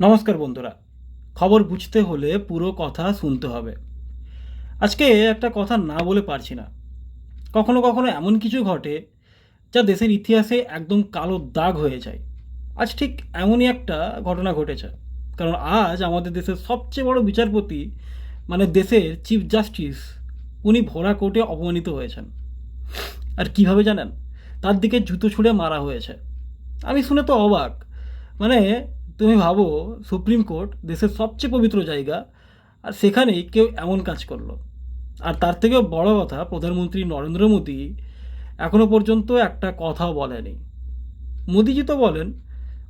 নমস্কার বন্ধুরা। খবর বুঝতে হলে পুরো কথা শুনতে হবে। আজকে একটা কথা না বলে পারছি না। কখনো কখনো এমন কিছু ঘটে যা দেশের ইতিহাসে একদম কালো দাগ হয়ে যায়। আজ ঠিক এমনই একটা ঘটনা ঘটেছে। কারণ আজ আমাদের দেশের সবচেয়ে বড় বিচারপতি মানে দেশের চিফ জাস্টিস উনি ভোরা কোর্টে অপমানিত হয়েছেন। আর কীভাবে জানেন? তার দিকে জুতো ছুঁড়ে মারা হয়েছে। আমি শুনে তো অবাক। মানে তুমি ভাবো সুপ্রিম কোর্ট দেশের সবচেয়ে পবিত্র জায়গা, আর সেখানেই কেউ এমন কাজ করল। আর তার থেকেও বড় কথা, প্রধানমন্ত্রী নরেন্দ্র মোদী এখনও পর্যন্ত একটা কথাও বলেনি। মোদিজি তো বলেন,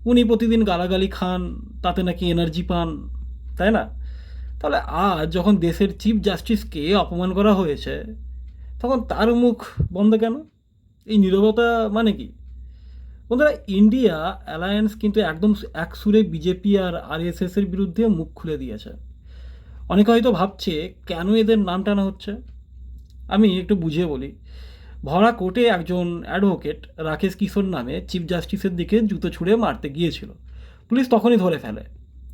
উনি প্রতিদিন গালাগালি খান, তাতে নাকি এনার্জি পান, তাই না? তাহলে আজ যখন দেশের চিফ জাস্টিসকে অপমান করা হয়েছে, তখন তার মুখ বন্ধ কেন? এই নীরবতা মানে কি? বন্ধুরা ইন্ডিয়া অ্যালায়েন্স কিন্তু একদম এক সুরে বিজেপি আর আরএসএস এর বিরুদ্ধে মুখ খুলে দিয়েছে। অনেকে হয়তো ভাবছে, কেন এদের নাম টানা হচ্ছে? আমি একটু বুঝিয়ে বলি। ভরা কোর্টে একজন অ্যাডভোকেট রাকেশ কিশোর নামে চিফ জাস্টিসের দিকে জুতো ছুঁড়ে মারতে গিয়েছিল। পুলিশ তখনই ধরে ফেলে।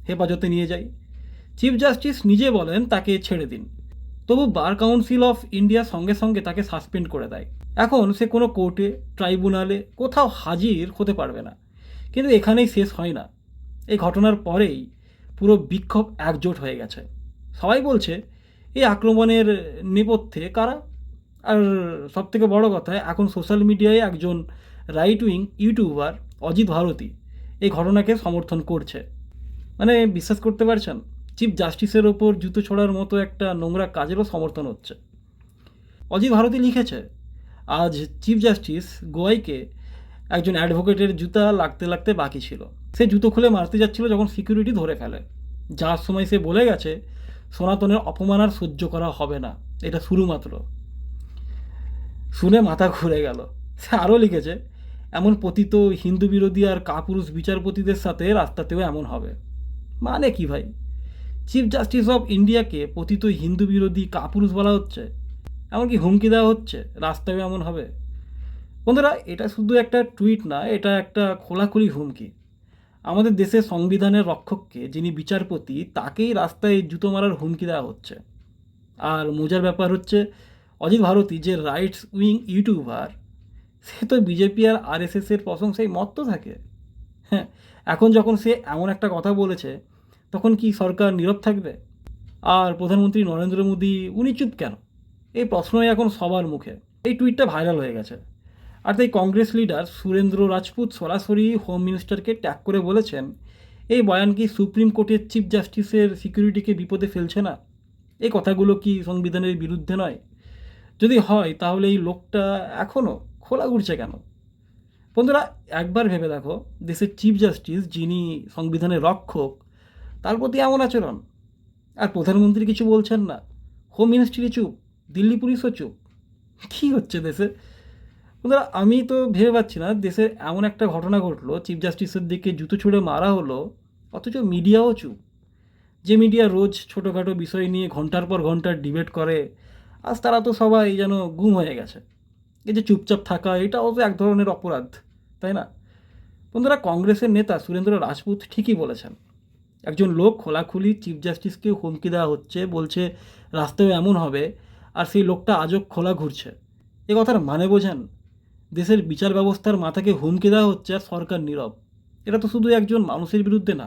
হেফাজতে নিয়ে যায়। চিফ জাস্টিস নিজে বলেন, তাকে ছেড়ে দিন। তবু বার কাউন্সিল অফ ইন্ডিয়া সঙ্গে সঙ্গে তাকে সাসপেন্ড করে দেয়। এখন সে কোনো কোর্টে, ট্রাইব্যুনালে কোথাও হাজির হতে পারবে না। কিন্তু এখানেই শেষ হয় না। এই ঘটনার পরেই পুরো বিক্ষোভ একজোট হয়ে গেছে। সবাই বলছে, এই আক্রমণের নেপথ্যে কারা? আর সবথেকে বড় কথা, এখন সোশ্যাল মিডিয়ায় একজন right wing YouTuber Ajit Bharati এই ঘটনাকে সমর্থন করছে। মানে বিশ্বাস করতে পারছেন? চিফ জাস্টিসের ওপর জুতো ছোড়ার মতো একটা নোংরা কাজেরও সমর্থন হচ্ছে। অজিত ভারতী লিখেছে আজ চিফ জাস্টিস গোয়াইকে একজন অ্যাডভোকেটের জুতা লাগতে লাগতে বাকি ছিল। সে জুতো খুলে মারতে যাচ্ছিল যখন সিকিউরিটি ধরে ফেলে। যার সময় সে বলে গেছে, সনাতনের অপমান আর সহ্য করা হবে না। এটা শুরু মাত্র। শুনে মাথা ঘুরে গেল। সে আরও লিখেছে, এমন পতিত হিন্দু বিরোধী আর কাপুরুষ বিচারপতিদের সাথে রাস্তাতেও এমন হবে। মানে কি ভাই? চিফ জাস্টিস অফ ইন্ডিয়াকে পতিত হিন্দু বিরোধী কাপুরুষ বলা হচ্ছে? এমনকি হুমকি দেওয়া হচ্ছে, রাস্তায়ও এমন হবে। বন্ধুরা, এটা শুধু একটা টুইট না, এটা একটা খোলাখুলি হুমকি। আমাদের দেশের সংবিধানের রক্ষককে, যিনি বিচারপতি, তাকেই রাস্তায় জুতো মারার হুমকি দেওয়া হচ্ছে। আর মজার ব্যাপার হচ্ছে, অজিত ভারতী যে রাইটস উইং ইউটিউবার সে তো বিজেপি আর আরএসএসের প্রশংসায় মত্ত থাকে। হ্যাঁ এখন যখন সে এমন একটা কথা বলেছে, তখন কি সরকার নীরব থাকবে? আর প্রধানমন্ত্রী নরেন্দ্র মোদী, উনি চুপ কেন? এই প্রশ্নই এখন সবার মুখে। এই টুইটটা ভাইরাল হয়ে গেছে। আর তাই কংগ্রেস লিডার সুরেন্দ্র রাজপুত সরাসরি হোম মিনিস্টারকে ট্যাগ করে বলেছেন, এই বয়ান কি সুপ্রিম কোর্টের চিফ জাস্টিসের সিকিউরিটিকে বিপদে ফেলছে না? এই কথাগুলো কি সংবিধানের বিরুদ্ধে নয়? যদি হয়, তাহলে এই লোকটা এখনও খোলা ঘুরছে কেন? বন্ধুরা, একবার ভেবে দেখো, দেশের চিফ জাস্টিস যিনি সংবিধানের রক্ষক, তার প্রতি এমন আচরণ? আর প্রধানমন্ত্রী কিছু বলছেন না? হোম মিনিস্ট্রি চুপ। দিল্লি পুলিশও চুপ কী হচ্ছে দেশে? বন্ধুরা, আমি তো ভেবে পাচ্ছি না, দেশের এমন একটা ঘটনা ঘটলো চিফ জাস্টিসের দিকে জুতো ছুঁড়ে মারা হলো, অথচ মিডিয়াও চুপ। যে মিডিয়া রোজ ছোটোখাটো বিষয় নিয়ে ঘণ্টার পর ঘণ্টার ডিবেট করে, আজ তারা তো সবাই যেন গুম হয়ে গেছে। এই যে চুপচাপ থাকা, এটাও তো এক ধরনের অপরাধ, তাই না? বন্ধুরা, কংগ্রেসের নেতা সুরেন্দ্র রাজপুত ঠিকই বলেছেন। একজন লোক খোলাখুলি চিফ জাস্টিসকে হুমকি দেওয়া হচ্ছে, বলছে, রাস্তায় এমন হবে আর সেই লোকটা আজও খোলা ঘুরছে। এ কথার মানে বোঝেন, দেশের বিচার ব্যবস্থার মাথাকে হুমকি দেওয়া হচ্ছে আর সরকার নীরব। এটা তো শুধু একজন মানুষের বিরুদ্ধে না,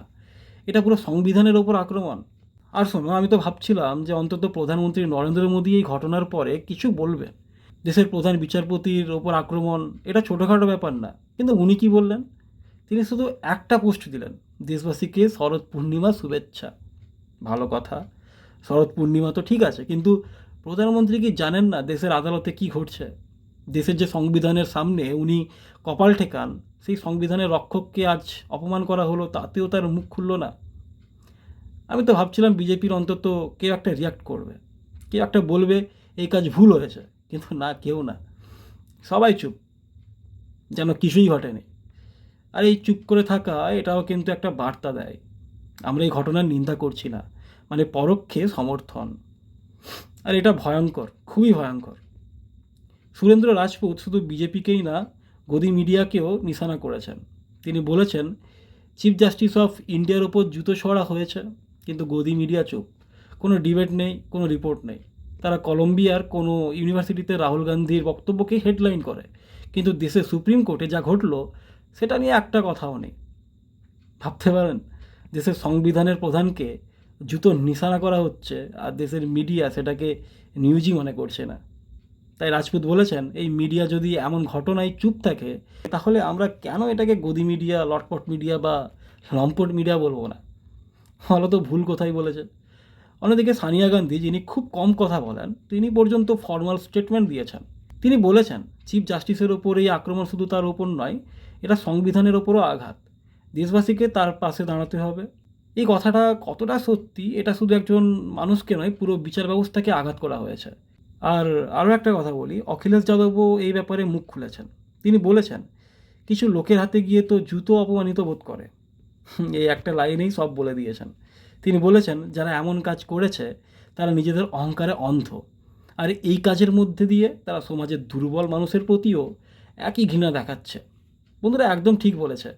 এটা পুরো সংবিধানের ওপর আক্রমণ। আর শোনো, আমি তো ভাবছিলাম যে অন্তত প্রধানমন্ত্রী নরেন্দ্র মোদী এই ঘটনার পরে কিছু বলবে। দেশের প্রধান বিচারপতির ওপর আক্রমণ, এটা ছোটোখাটো ব্যাপার না, কিন্তু উনি কি বললেন? তিনি শুধু একটা পোস্ট দিলেন, দেশবাসীকে শরৎ পূর্ণিমা শুভেচ্ছা। ভালো কথা, শরৎ পূর্ণিমা তো ঠিক আছে, কিন্তু প্রধানমন্ত্রী কি জানেন না দেশের আদালতে কি ঘটছে? দেশের যে সংবিধানের সামনে উনি কপাল ঠেকান, সেই সংবিধানের রক্ষককে আজ অপমান করা হলো, তাতেও তার মুখ খুললো না। আমি তো ভাবছিলাম বিজেপির অন্তত কেউ একটা রিয়াক্ট করবে, কেউ একটা বলবে, এই কাজ ভুল হয়েছে, কিন্তু না, কেউ না। সবাই চুপ, যেন কিছুই ঘটেনি। আর এই চুপ করে থাকা, এটাও কিন্তু একটা বার্তা দেয়। আমরা এই ঘটনার নিন্দা করছি না মানে পরোক্ষে সমর্থন। আর এটা ভয়ঙ্কর, খুবই ভয়ঙ্কর। সুরেন্দ্র রাজপুত শুধু বিজেপিকেই না, গদি মিডিয়াকেও নিশানা করেছেন। তিনি বলেছেন, চিফ জাস্টিস অফ ইন্ডিয়ার ওপর জুতো ছড়া হয়েছে, কিন্তু গদি মিডিয়া চুপ। কোনো ডিবেট নেই, কোনো রিপোর্ট নেই। তারা কলম্বিয়ার কোনো ইউনিভার্সিটিতে রাহুল গান্ধীর বক্তব্যকে হেডলাইন করে। কিন্তু দেশের সুপ্রিম কোর্টে যা ঘটলো, সেটা নিয়ে একটা কথাও নেই। ভাবতে পারেন, দেশের সংবিধানের প্রধানকে জুতো নিশানা করা হচ্ছে আর দেশের মিডিয়া সেটাকে নিউজই মনে করছে না। তাই রাজপুত বলেছেন, এই মিডিয়া যদি এমন ঘটনায় চুপ থাকে, তাহলে আমরা কেন এটাকে গদি মিডিয়া লটপট মিডিয়া বা লম্পট মিডিয়া বলব না? তো ভুল কথাই বলেছে অন্যদিকে সানিয়া গান্ধী, যিনি খুব কম কথা বলেন, তিনি পর্যন্ত ফর্মাল স্টেটমেন্ট দিয়েছেন। তিনি বলেছেন চিফ জাস্টিসের ওপর এই আক্রমণ শুধু তার ওপর নয়, এটা সংবিধানের ওপরও আঘাত। দেশবাসীকে তার পাশে দাঁড়াতে হবে। এই কথাটা কতটা সত্যি, এটা শুধু একজন মানুষকে নয়, পুরো বিচার ব্যবস্থাকে আঘাত করা হয়েছে। আর আরও একটা কথা বলি, অখিলেশ যাদবও এই ব্যাপারে মুখ খুলেছেন। তিনি বলেছেন, কিছু লোকের হাতে গিয়ে তো জুতো অপমানিত বোধ করে। এই একটা লাইনেই সব বলে দিয়েছেন। তিনি বলেছেন, যারা এমন কাজ করেছে, তারা নিজেদের অহংকারে অন্ধ। আর এই কাজের মধ্যে দিয়ে তারা সমাজের দুর্বল মানুষের প্রতিও একই ঘৃণা দেখাচ্ছে। বন্ধুরা, একদম ঠিক বলেছে।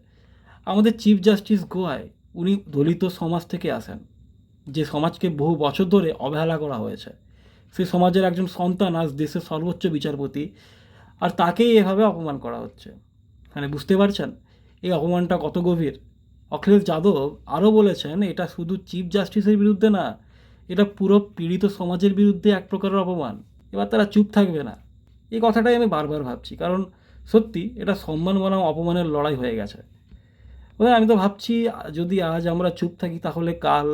আমাদের চিফ জাস্টিস গোয়ায় উনি দলিত সমাজ থেকে আসেন, যে সমাজকে বহু বছর ধরে অবহেলা করা হয়েছে। সেই সমাজের একজন সন্তান আজ দেশের সর্বোচ্চ বিচারপতি, আর তাকেই এভাবে অপমান করা হচ্ছে। মানে বুঝতে পারছেন? এই অপমানটা কত গভীর? অখিলেশ যাদব আরও বলেছেন, এটা শুধু চিফ জাস্টিসের বিরুদ্ধে না, এটা পুরো পীড়িত সমাজের বিরুদ্ধে এক প্রকারের অপমান। এবার তারা চুপ থাকবে না। এই কথাটাই আমি বারবার ভাবছি, কারণ সত্যি এটা সম্মান বনাম অপমানের লড়াই হয়ে গেছে। আমি তো ভাবছি, যদি আজ আমরা চুপ থাকি, তাহলে কাল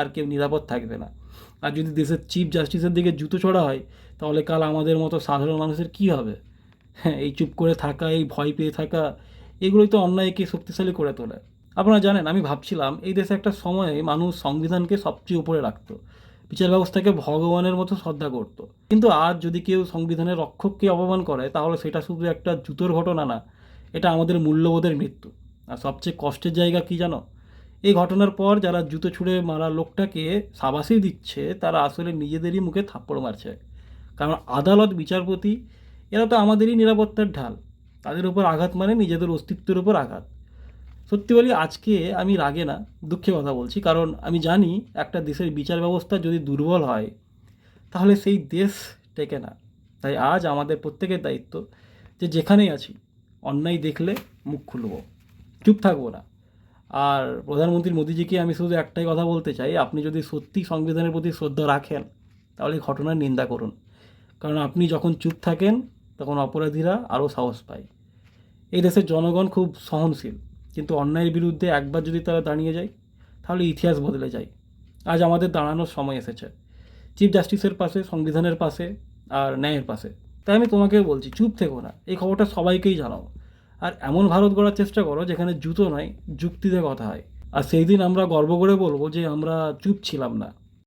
আর কেউ নিরাপদ থাকবে না। আর যদি দেশের চিফ জাস্টিসের দিকে জুতো ছড়া হয়, তাহলে কাল আমাদের মতো সাধারণ মানুষের কী হবে? হ্যাঁ এই চুপ করে থাকা, এই ভয় পেয়ে থাকা, এগুলোই তো অন্যায়কে শক্তিশালী করে তোলে। আপনারা জানেন, আমি ভাবছিলাম, এই দেশে একটা সময়ে মানুষ সংবিধানকে সবচেয়ে উপরে রাখত। বিচার ব্যবস্থাকে ভগবানের মতো শ্রদ্ধা করত। কিন্তু আজ যদি কেউ সংবিধানের রক্ষককে অপমান করে, তাহলে সেটা শুধু একটা জুতোর ঘটনা না, এটা আমাদের মূল্যবোধের মৃত্যু। আর সবচেয়ে কষ্টের জায়গা কি জানো? এই ঘটনার পর যারা জুতো ছুঁড়ে মারা লোকটাকে সাবাসি দিচ্ছে, তারা আসলে নিজেদেরই মুখে থাপ্পড় মারছে। কারণ আদালত, বিচারপতি, এরা তো আমাদেরই নিরাপত্তার ঢাল। তাদের উপর আঘাত মানে নিজেদের অস্তিত্বের উপর আঘাত। সত্যি বলি, আজকে আমি রাগে না, দুঃখে কথা বলছি। কারণ আমি জানি একটা দেশের বিচার ব্যবস্থা যদি দুর্বল হয়, তাহলে সেই দেশ টেকে না। তাই আজ আমাদের প্রত্যেকের দায়িত্ব যে যেখানেই আছি, অন্যায় দেখলে মুখ খুলব। চুপ থাকব না। আর প্রধানমন্ত্রী মোদীজিকে আমি শুধু একটাই কথা বলতে চাই, আপনি যদি সত্যি সংবিধানের প্রতি শ্রদ্ধা রাখেন, তাহলে ঘটনার নিন্দা করুন। কারণ আপনি যখন চুপ থাকেন, তখন অপরাধীরা আরও সাহস পায়। এই দেশের জনগণ খুব সহনশীল, কিন্তু অন্যায়ের বিরুদ্ধে একবার যদি তারা দাঁড়িয়ে যায়, তাহলে ইতিহাস বদলে যায়। আজ আমাদের দাঁড়ানোর সময় এসেছে। চিফ জাস্টিসের পাশে, সংবিধানের পাশে, আর ন্যায়ের পাশে। তাই আমি তোমাকেও বলছি, চুপ থেকো না। এই খবরটা সবাইকেই জানাও। আর এমন ভারত গড়ার চেষ্টা করো যেখানে জুতো নয় যুক্তিতে কথা হয়। আর সেই দিন আমরা গর্ব করে বলব যে আমরা চুপ ছিলাম না।